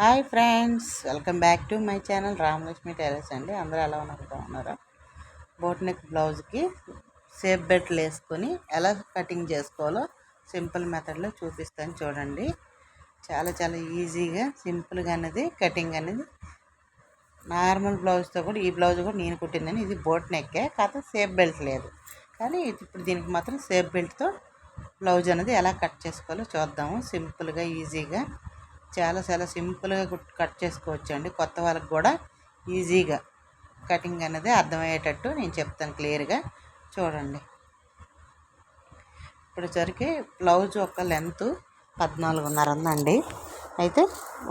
Hi friends welcome back to my channel Ramalakshmi tailors అండి. అందరూ ఎలా ఉన్నారు? బాగున్నారా బోట్ నెక్ బ్లౌజ్కి సేఫ్ బెల్ట్లు వేసుకొని ఎలా కటింగ్ చేసుకోవాలో సింపుల్ మెథడ్లో చూపిస్తాను చూడండి. చాలా చాలా ఈజీగా సింపుల్గా అనేది కటింగ్ అనేది నార్మల్ బ్లౌజ్తో కూడా ఈ బ్లౌజ్ కూడా నేను కుట్టిందని ఇది బోట్ నెక్కే కాకపోతే సేఫ్ బెల్ట్ లేదు. కానీ ఇప్పుడు దీనికి మాత్రం సేఫ్ బెల్ట్తో బ్లౌజ్ అనేది ఎలా కట్ చేసుకోవాలో చూద్దాము. సింపుల్గా ఈజీగా చాలా చాలా సింపుల్గా కట్ చేసుకోవచ్చు అండి కొత్త వాళ్ళకి కూడా ఈజీగా కటింగ్ అనేది అర్థమయ్యేటట్టు నేను చెప్తాను క్లియర్గా. చూడండి. ఇప్పుడు సరికి బ్లౌజ్ ఒక లెంత్ పద్నాలుగున్నర ఉందండి. అయితే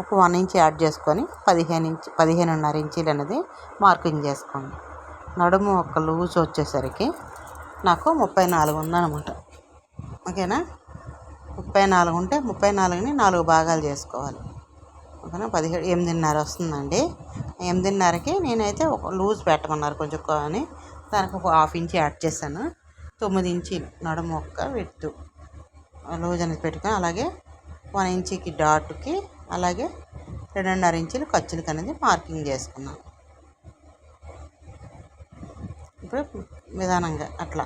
ఒక వన్ ఇంచ్ యాడ్ చేసుకొని పదిహేను ఇంచ్ పదిహేనున్నర ఇంచీలు అనేది మార్కింగ్ చేసుకోండి. నడుము ఒక లూజ్ వచ్చేసరికి నాకు ముప్పై నాలుగు ఉందన్నమాట. ఓకేనా? ముప్పై నాలుగు ఉంటే ముప్పై నాలుగుని నాలుగు భాగాలు చేసుకోవాలి. ఓకేనా? పదిహేడు ఎనిమిదిన్నర వస్తుందండి. ఎనిమిదిన్నరకి నేనైతే ఒక లూజ్ పెట్టమన్నారు కొంచెం అని. దానికి ఒక హాఫ్ ఇంచ్ యాడ్ చేశాను. తొమ్మిది ఇంచి నడుము ఒక్క వెత్తు లూజ్ అనేది పెట్టుకొని అలాగే వన్ ఇంచుకి డాట్కి అలాగే రెండున్నర ఇంచులు ఖర్చులకి అనేది మార్కింగ్ చేసుకున్నాను. ఇప్పుడు విధానంగా అట్లా.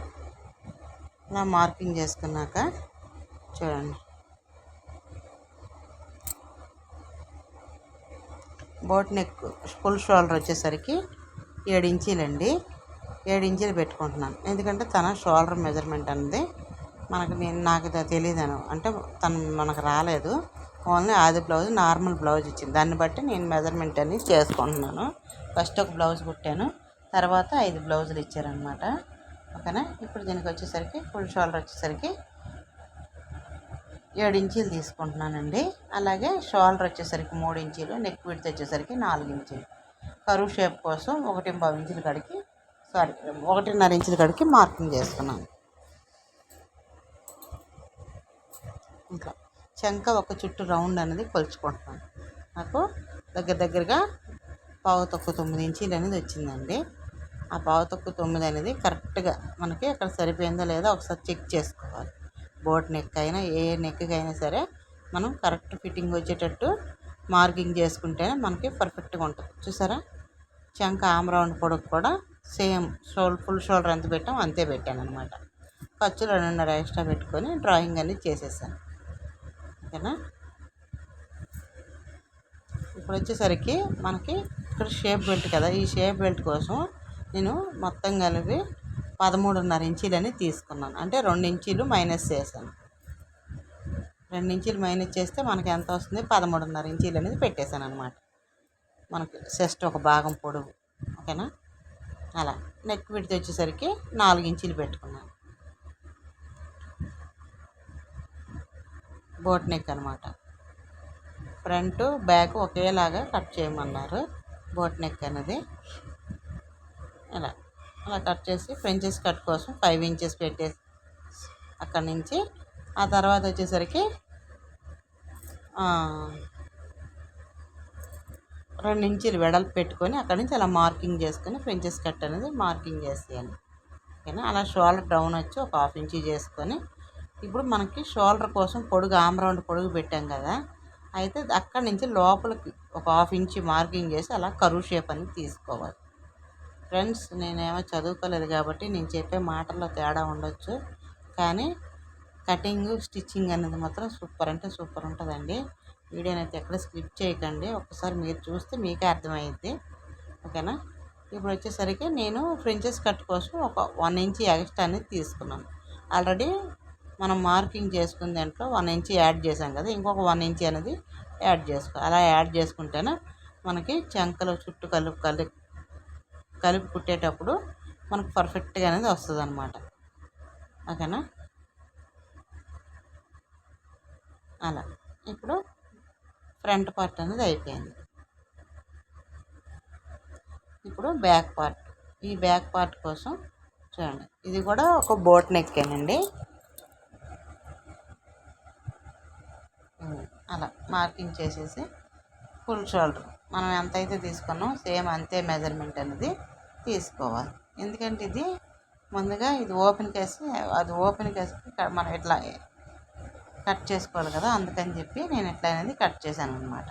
అలా మార్కింగ్ చేసుకున్నాక చూడండి. బోట్ నెక్ ఫుల్ షోల్డర్ వచ్చేసరికి ఏడు ఇంచీలండి. ఏడు ఇంచీలు పెట్టుకుంటున్నాను. ఎందుకంటే తన షోల్డర్ మెజర్మెంట్ అనేది మనకు నేను నాకు తెలియదాను అంటే తను మనకు రాలేదు. ఓన్లీ ఆది బ్లౌజ్ నార్మల్ బ్లౌజ్ ఇచ్చింది. దాన్ని బట్టి నేను మెజర్మెంట్ అనేది చేసుకుంటున్నాను. ఫస్ట్ ఒక బ్లౌజ్ కుట్టాను. తర్వాత ఐదు బ్లౌజులు ఇచ్చారనమాట ఓకేనా? ఇప్పుడు దీనికి వచ్చేసరికి ఫుల్ షోల్డర్ వచ్చేసరికి ఏడు ఇంచీలు తీసుకుంటున్నానండి. అలాగే షోల్డర్ వచ్చేసరికి మూడు ఇంచీలు నెక్ విడ్త్ వచ్చేసరికి నాలుగు ఇంచీలు. కరువు షేప్ కోసం ఒకటి పావు ఇంచుల కడికి సారీ ఒకటిన్నర ఇంచుల కడికి మార్కింగ్ చేసుకున్నాను ఇంకా చెంక ఒక చుట్టూ రౌండ్ అనేది కొలుచుకుంటున్నాను. నాకు దగ్గర దగ్గరగా పావు తక్కువ తొమ్మిది ఇంచీలు అనేది వచ్చిందండి. ఆ పావు తక్కువ తొమ్మిది అనేది కరెక్ట్గా మనకి అక్కడ సరిపోయిందో లేదో ఒకసారి చెక్ చేసుకో బోట్ నెక్ అయినా ఏ నెక్కి అయినా సరే మనం కరెక్ట్ ఫిట్టింగ్ వచ్చేటట్టు మార్కింగ్ చేసుకుంటేనే మనకి పర్ఫెక్ట్గా ఉంటుంది. చూసారా? చంక ఆమ్ రౌండ్ కూడా సేమ్ షోల్ ఫుల్ షోల్డర్ ఎంత పెట్టాం అంతే పెట్టాను అనమాట ఖర్చు రెండున్నర ఎక్స్ట్రా పెట్టుకొని డ్రాయింగ్ అనేది చేసేసాను. ఓకేనా? ఇప్పుడు వచ్చేసరికి మనకి ఇక్కడ షేప్ బెల్ట్ కదా ఈ షేప్ బెల్ట్ కోసం నేను మొత్తం కలిపి పదమూడున్నర ఇంచీలని తీసుకున్నాను. అంటే రెండు ఇంచీలు మైనస్ చేశాను. రెండు ఇంచీలు మైనస్ చేస్తే మనకి ఎంత వస్తుంది? పదమూడున్నర ఇంచీలు అనేది పెట్టేశాను అనమాట మనకి చెస్ట్ ఒక భాగం పొడుగు ఓకేనా? అలా. నెక్ విడితే వచ్చేసరికి నాలుగు ఇంచీలు పెట్టుకున్నాను. బోట్ నెక్ అనమాట ఫ్రంట్ బ్యాక్ ఒకేలాగా కట్ చేయమన్నారు. బోట్ నెక్ అనేది. ఇలా అలా కట్ చేసి ఫ్రెంచెస్ కట్ కోసం ఫైవ్ ఇంచెస్ పెట్టేసి అక్కడి నుంచి. ఆ తర్వాత వచ్చేసరికి రెండు ఇంచులు వెడల్పు పెట్టుకొని అక్కడి నుంచి అలా మార్కింగ్ చేసుకొని ఫ్రెంచెస్ కట్ అనేది మార్కింగ్ చేసేయాలి. ఓకేనా? అలా షోల్డర్ డౌన్ వచ్చి ఒక హాఫ్ ఇంచు చేసుకొని ఇప్పుడు మనకి షోల్డర్ కోసం పొడుగు ఆమ్ రౌండ్ పొడుగు పెట్టాం కదా అయితే అక్కడి నుంచి లోపలికి ఒక హాఫ్ ఇంచ్ మార్కింగ్ చేసి అలా కరువు షేప్ అనేది తీసుకోవాలి. ఫ్రెండ్స్ నేనేమో చదువుకోలేదు కాబట్టి నేను చెప్పే మాటల్లో తేడా ఉండొచ్చు. కానీ కటింగ్ స్టిచ్చింగ్ అనేది మాత్రం సూపర్ అంటే సూపర్ ఉంటుందండి. వీడియోనైతే ఎక్కడ స్కిప్ చేయకండి. ఒకసారి మీరు చూస్తే మీకే అర్థమైద్ది. ఓకేనా? ఇప్పుడు వచ్చేసరికి నేను ఫ్రెంచెస్ కట్ కోసం ఒక వన్ ఇంచ్ ఎక్స్ట్రా అనేది తీసుకున్నాను. ఆల్రెడీ మనం మార్కింగ్ చేసుకున్న దాంట్లో వన్ ఇంచ్ యాడ్ చేసాం కదా ఇంకొక వన్ ఇంచ్ అనేది యాడ్ చేసుకో అలా యాడ్ చేసుకుంటేనే మనకి చంకలు చుట్టూ కలుపు కలిపి కలిపి కుట్టేటప్పుడు మనకు పర్ఫెక్ట్గా అనేది వస్తుంది అనమాట ఓకేనా? అలా. ఇప్పుడు ఫ్రంట్ పార్ట్ అనేది అయిపోయింది. ఇప్పుడు బ్యాక్ పార్ట్ ఈ బ్యాక్ పార్ట్ కోసం చూడండి. ఇది కూడా ఒక బోట్ నెక్కేనండి అలా మార్కింగ్ చేసేసి ఫుల్ షోల్డర్ మనం ఎంత అయితే తీసుకున్నాం సేమ్ అంతే మెజర్మెంట్ అనేది తీసుకోవాలి. ఎందుకంటే ఇది ముందుగా ఇది ఓపెన్ చేసి అది ఓపెన్ చేసి మనం ఇట్లా కట్ చేసుకోవాలి కదా అందుకని చెప్పి నేను ఇట్లా అనేది కట్ చేశాను అనమాట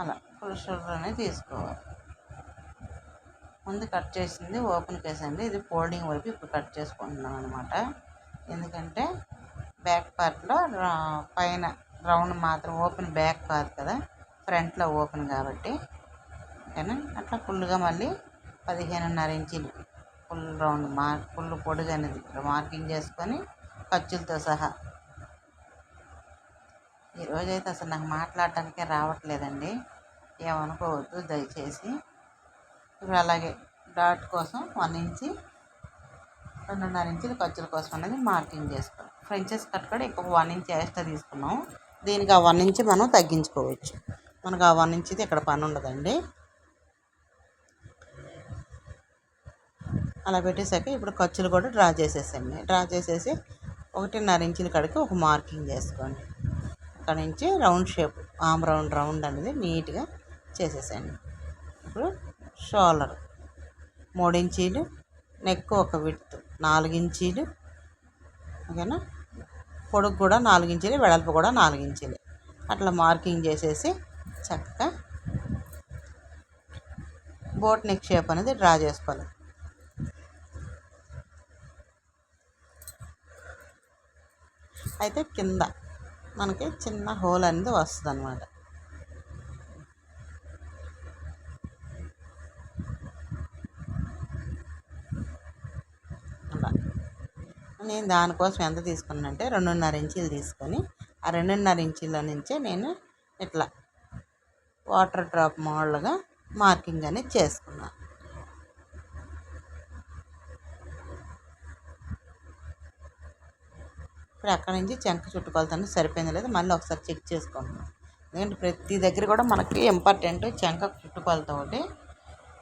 అలా ఫుల్ షోల్డర్ అనేది తీసుకోవాలి. ముందు కట్ చేసింది ఓపెన్ కేస్ అండి ఇది ఫోల్డింగ్ వైపు ఇప్పుడు కట్ చేసుకుంటున్నాం అనమాట ఎందుకంటే బ్యాక్ పార్ట్లో పైన రౌండ్ మాత్రం ఓపెన్ బ్యాక్ కాదు కదా ఫ్రంట్లో ఓపెన్ కాబట్టి. ఓకేనా? అట్లా ఫుల్గా మళ్ళీ పదిహేనున్నర ఇంచీలు ఫుల్ రౌండ్ మార్ ఫుల్ పొడుగు అనేది మార్కింగ్ చేసుకొని ఖర్చులతో సహా. ఈరోజైతే అసలు నాకు మాట్లాడటానికే రావట్లేదండి. ఏమనుకోవద్దు దయచేసి. ఇప్పుడు అలాగే డాట్ కోసం వన్ ఇంచి రెండున్నర ఇంచులు ఖర్చుల కోసం అనేది మార్కింగ్ చేసుకోవాలి. ఫ్రెంచెస్ కట్ కూడా ఇంకొక వన్ ఇంచ్ ఎక్స్ట్రా తీసుకున్నాం. దీనికి ఆ వన్ ఇంచ్ మనం తగ్గించుకోవచ్చు. మనకు ఆ వన్ ఇంచ్ది ఇక్కడ పని ఉండదండి. అలా పెట్టేశాక ఇప్పుడు ఖర్చులు కూడా డ్రా చేసేసండి డ్రా చేసేసి ఒకటిన్నర ఇంచుల కడికి ఒక మార్కింగ్ చేసుకోండి. అక్కడ నుంచి round shape arm round round అనేది నీట్గా చేసేసండి ఇప్పుడు షోల్డర్ మూడు ఇంచీలు నెక్ ఒక విడ్త్ నాలుగించీలు ఓకేనా? పొడుగు కూడా నాలుగించీలు వెడల్పు కూడా నాలుగించీలు. అట్లా మార్కింగ్ చేసేసి చక్కగా బోట్ నెక్ షేప్ అనేది డ్రా చేసుకోవాలి. అయితే కింద మనకి చిన్న హోల్ అనేది వస్తుంది అన్నమాట అలా నేను దానికోసం ఎంత తీసుకున్నానంటే రెండున్నర ఇంచీలు తీసుకొని ఆ రెండున్నర ఇంచీల నుంచే నేను ఇట్లా వాటర్ డ్రాప్ మోడల్గా మార్కింగ్ అనేది చేసుకున్నాను ఇప్పుడు అక్కడ నుంచి చెంక చుట్టుకొలతను సరిపోయింది లేదు మళ్ళీ ఒకసారి చెక్ చేసుకుంటున్నాం. ఎందుకంటే ప్రతి దగ్గర కూడా మనకి ఇంపార్టెంట్ చెంక చుట్టుకొలత ఒకటి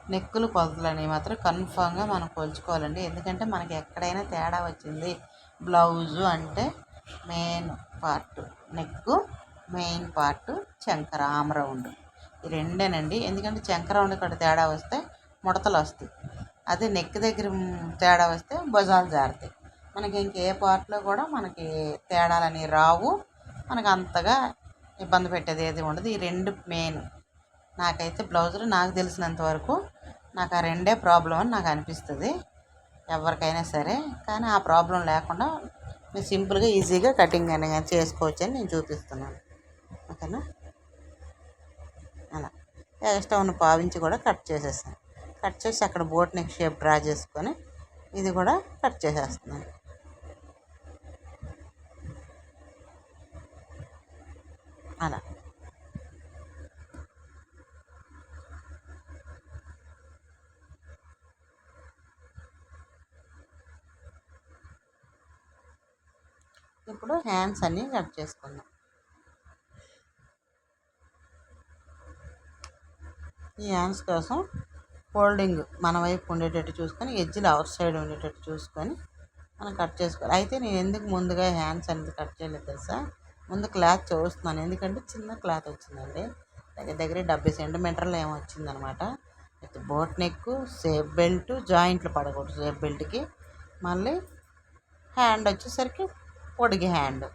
నెక్కులు కొలతలు అనేవి మాత్రం కన్ఫామ్గా మనం కొలుచుకోవాలండి. ఎందుకంటే మనకి ఎక్కడైనా తేడా వచ్చింది. బ్లౌజు అంటే main part neck main part చంకర arm round. ఈ రెండేనండి. ఎందుకంటే చంకర రౌండ్ ఇక్కడ తేడా వస్తే ముడతలు వస్తాయి. అదే నెక్ దగ్గర తేడా వస్తే భుజాలు జారుతాయి. మనకి ఇంకే పార్ట్లో కూడా మనకి తేడాలని రావు. మనకు అంతగా ఇబ్బంది పెట్టేది ఏది ఉండదు. ఈ రెండు మెయిన్. నాకైతే బ్లౌజులు నాకు తెలిసినంత వరకు నాకు ఆ రెండే ప్రాబ్లం అని నాకు అనిపిస్తుంది ఎవరికైనా సరే. కానీ ఆ ప్రాబ్లం లేకుండా మీరు సింపుల్గా ఈజీగా కటింగ్ అనేది చేసుకోవచ్చు అని నేను చూపిస్తున్నాను. ఓకేనా? అలా. ఎక్స్ట్రా ఉన్న పావించి కూడా కట్ చేసేస్తాను కట్ చేసి అక్కడ బోట్ నెక్ షేప్ డ్రా చేసుకొని ఇది కూడా కట్ చేసేస్తున్నాను. అలా. ఇప్పుడు హ్యాండ్స్ అన్నీ కట్ చేసుకుందాం. ఈ హ్యాండ్స్ కోసం ఫోల్డింగ్ మన వైపు ఉండేటట్టు చూసుకొని ఎడ్జ్లు అవుట్ సైడ్ ఉండేటట్టు చూసుకొని మనం కట్ చేసుకోవాలి. అయితే నేను ఎందుకు ముందుగా హ్యాండ్స్ అనేది కట్ చేయలేదు తెలుసా? ముందు క్లాత్ చూస్తున్నాను. ఎందుకంటే చిన్న క్లాత్ వచ్చిందండి. దగ్గర దగ్గర డెబ్బై సెంటీమీటర్లు ఏమో వచ్చిందనమాట. అయితే బోట్ నెక్ సేఫ్ బెల్ట్ జాయింట్లు పడకూడదు. సేఫ్ బెల్ట్కి మళ్ళీ హ్యాండ్ వచ్చేసరికి పొడిగి హ్యాండ్.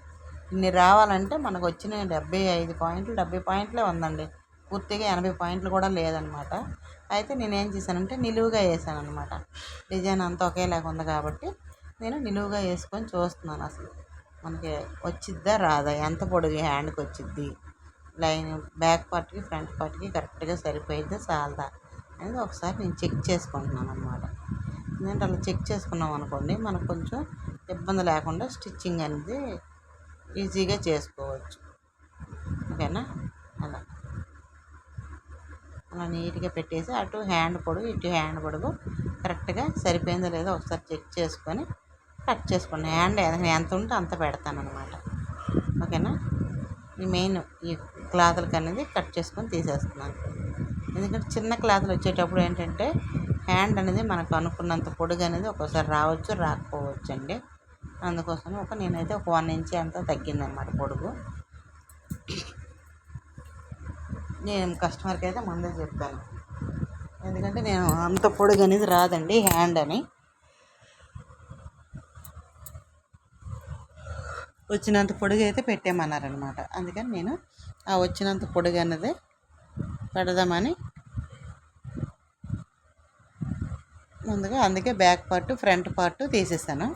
ఇన్ని రావాలంటే మనకు వచ్చిన డెబ్బై ఐదు పాయింట్లు డెబ్బై పాయింట్లే ఉందండి. పూర్తిగా ఎనభై పాయింట్లు కూడా లేదనమాట. అయితే నేనేం చేశానంటే నిలువుగా వేసాను అనమాట డిజైన్ అంతా ఒకేలాగా ఉంది కాబట్టి నేను నిలువుగా వేసుకొని చూస్తున్నాను అసలు. మనకి వచ్చిద్దా రాదా? ఎంత పొడుగు హ్యాండ్కి వచ్చిద్ది? లైన్ బ్యాక్ పార్ట్కి ఫ్రంట్ పార్ట్కి కరెక్ట్గా సరిపోయిద్దా చాలదా అనేది ఒకసారి నేను చెక్ చేసుకుంటున్నాను అనమాట ఎందుకంటే అలా చెక్ చేసుకున్నాం అనుకోండి మనకు కొంచెం ఇబ్బంది లేకుండా స్టిచ్చింగ్ అనేది ఈజీగా చేసుకోవచ్చు. ఓకేనా? అలా. అలా నీట్గా పెట్టేసి అటు హ్యాండ్ పొడుగు ఇటు హ్యాండ్ పొడుగు కరెక్ట్గా సరిపోయిందో లేదో ఒకసారి చెక్ చేసుకొని కట్ చేసుకోండి. హ్యాండ్ ఎంత ఉంటే అంత పెడతాను అనమాట ఓకేనా? ఈ మెయిన్ ఈ క్లాత్లకి అనేది కట్ చేసుకొని తీసేస్తున్నాను. ఎందుకంటే చిన్న క్లాత్లు వచ్చేటప్పుడు ఏంటంటే హ్యాండ్ అనేది మనకు అనుకున్నంత పొడుగు అనేది ఒక్కోసారి రావచ్చు రాకపోవచ్చు అండి అందుకోసం ఒక నేనైతే ఒక వన్ ఇంచ్ అంతా తగ్గిందనమాట పొడుగు. నేను కస్టమర్కి అయితే ముందే చెప్పాను. ఎందుకంటే నేను అంత పొడుగు అనేది రాదండి హ్యాండ్ అని. వచ్చినంత పొడుగు అయితే పెట్టేమన్నారనమాట అందుకని నేను ఆ వచ్చినంత పొడుగు అన్నది పెడదామని ముందుగా అందుకే బ్యాక్ పార్ట్ ఫ్రంట్ పార్ట్ తీసేసాను.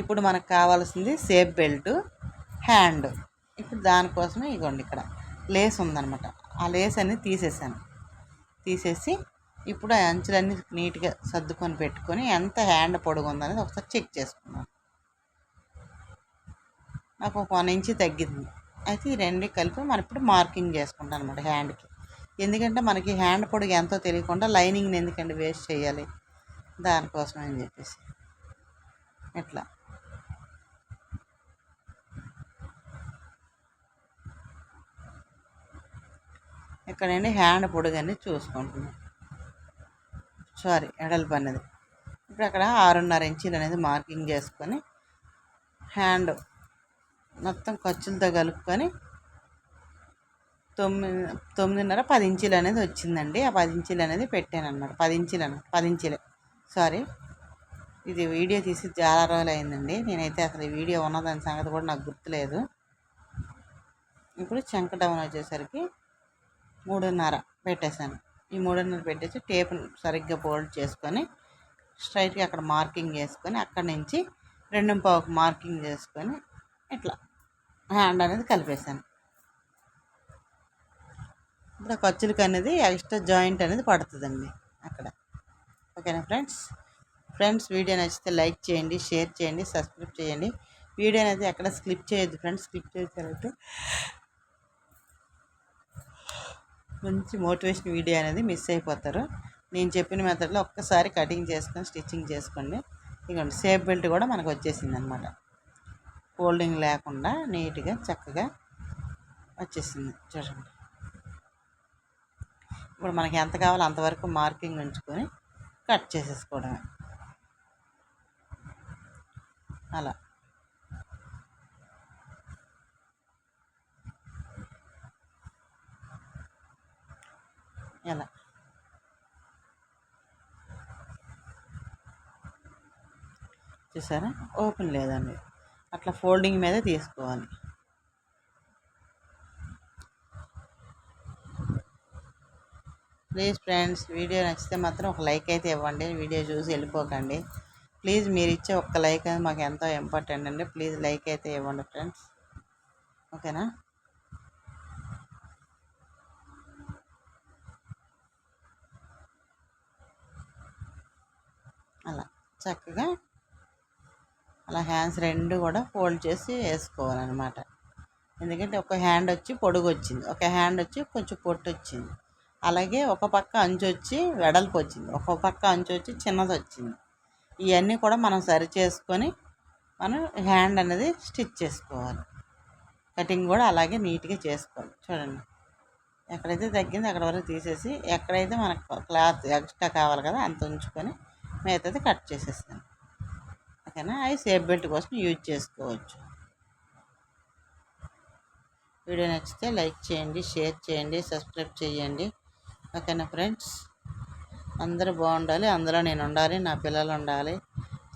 ఇప్పుడు మనకు కావాల్సింది సేఫ్ బెల్ట్ హ్యాండ్. ఇప్పుడు దానికోసమే ఇగోండి ఇక్కడ. లేస్ ఉందనమాట ఆ లేస్ అన్ని తీసేసాను. తీసేసి ఇప్పుడు ఆ అంచులన్నీ నీట్గా సర్దుకొని పెట్టుకొని ఎంత హ్యాండ్ పొడుగు ఉందనేది ఒకసారి చెక్ చేసుకున్నాను నాకు ఒక వన్ ఇంచ్ తగ్గింది. అయితే ఈ రెండు కలిపి మనం ఇప్పుడు మార్కింగ్ చేసుకుంటాను అనమాట హ్యాండ్కి. ఎందుకంటే మనకి హ్యాండ్ పొడిగి ఎంతో తెలియకుండా లైనింగ్ని ఎందుకండి వేస్ట్ చేయాలి? దానికోసం అని చెప్పేసి. ఇట్లా. ఇక్కడండి హ్యాండ్ పొడుగు అనేది చూసుకుంటున్నాం. సారీ ఎడల్పు అనేది ఇప్పుడు అక్కడ ఆరున్నర ఇంచీలు అనేది మార్కింగ్ చేసుకొని హ్యాండ్ మొత్తం ఖర్చులతో కలుపుకొని తొమ్మిది తొమ్మిదిన్నర పది ఇంచీలు అనేది వచ్చిందండి. ఆ పది ఇంచీలు అనేది పెట్టాను అనమాట పది ఇంచీలు అనమాట పది ఇంచీలే సారీ. ఇది వీడియో తీసి చాలా రోజులు అయిందండి నేనైతే అసలు ఈ వీడియో ఉన్నదాని సంగతి కూడా నాకు గుర్తులేదు. ఇప్పుడు చెంక డౌన్ వచ్చేసరికి మూడున్నర పెట్టేశాను. ఈ మూడున్నర పెట్టేసి టేప్ సరిగ్గా ఫోల్డ్ చేసుకొని స్ట్రైట్గా అక్కడ మార్కింగ్ చేసుకొని అక్కడి నుంచి రెండు పావుకు మార్కింగ్ చేసుకొని ఇట్లా హ్యాండ్ అనేది కలిపేశాను. ఇప్పుడు ఖర్చులకి అనేది ఎక్స్ట్రా జాయింట్ అనేది పడుతుందండి అక్కడ. ఓకేనా ఫ్రెండ్స్? ఫ్రెండ్స్ వీడియో నచ్చితే లైక్ చేయండి షేర్ చేయండి సబ్స్క్రైబ్ చేయండి. వీడియో అనేది ఎక్కడ స్క్లిప్ చేయొద్దు ఫ్రెండ్స్ స్క్లిప్ చేసేటట్టు. మంచి మోటివేషన్ వీడియో అనేది మిస్ అయిపోతారు. నేను చెప్పిన మెథడ్లో ఒక్కసారి కటింగ్ చేసుకొని స్టిచ్చింగ్ చేసుకోండి ఇదిగోండి సేఫ్ బెల్ట్ కూడా మనకు వచ్చేసింది అనమాట ఫోల్డింగ్ లేకుండా నీట్గా చక్కగా వచ్చేసింది. చూడండి. ఇప్పుడు మనకి ఎంత కావాలో అంతవరకు మార్కింగ్ ఉంచుకొని కట్ చేసేసుకోవడమే. అలా. ఎలా? చూసారా? ఓపెన్ లేదండి. అట్లా ఫోల్డింగ్ మీద తీసుకోవాలి. ప్లీజ్ ఫ్రెండ్స్ వీడియో నచ్చితే మాత్రం ఒక లైక్ అయితే ఇవ్వండి. వీడియో చూసి వెళ్ళిపోకండి. ప్లీజ్ మీరు ఇచ్చే ఒక్క లైక్ అనేది మాకు ఎంతో ఇంపార్టెంట్ అండి. ప్లీజ్ లైక్ అయితే ఇవ్వండి ఫ్రెండ్స్. ఓకేనా? అలా చక్కగా అలా హ్యాండ్స్ రెండు కూడా ఫోల్డ్ చేసి వేసుకోవాలన్నమాట. ఎందుకంటే ఒక హ్యాండ్ వచ్చి పొడుగు వచ్చింది. ఒక హ్యాండ్ వచ్చి కొంచెం పొట్టు వచ్చింది. అలాగే ఒక పక్క అంచు వచ్చి వెడల్పు వచ్చింది ఒక పక్క అంచు వచ్చి చిన్నది వచ్చింది ఇవన్నీ కూడా మనం సరి చేసుకొని మనం హ్యాండ్ అనేది స్టిచ్ చేసుకోవాలి. కటింగ్ కూడా అలాగే నీట్గా చేసుకోవాలి. చూడండి. ఎక్కడైతే తగ్గింది అక్కడ వరకు తీసేసి ఎక్కడైతే మనకు క్లాత్ ఎక్స్ట్రా కావాలి కదా అంత ఉంచుకొని మిగతాది కట్ చేసేస్తాను. ఓకేనా? అవి సేఫ్ బెల్ట్ కోసం యూజ్ చేసుకోవచ్చు. వీడియో నచ్చితే లైక్ చేయండి షేర్ చేయండి సబ్స్క్రైబ్ చేయండి. ఓకేనా ఫ్రెండ్స్? అందరూ బాగుండాలి అందులో నేను ఉండాలి నా పిల్లలు ఉండాలి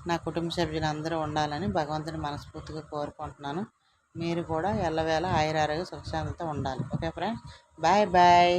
నా కుటుంబ సభ్యులు అందరూ ఉండాలని భగవంతుని మనస్ఫూర్తిగా కోరుకుంటున్నాను. మీరు కూడా ఎల్లవేళ ఆయురారోగ్య సుఖశాంతితో ఉండాలి. Okay friends? Bye bye.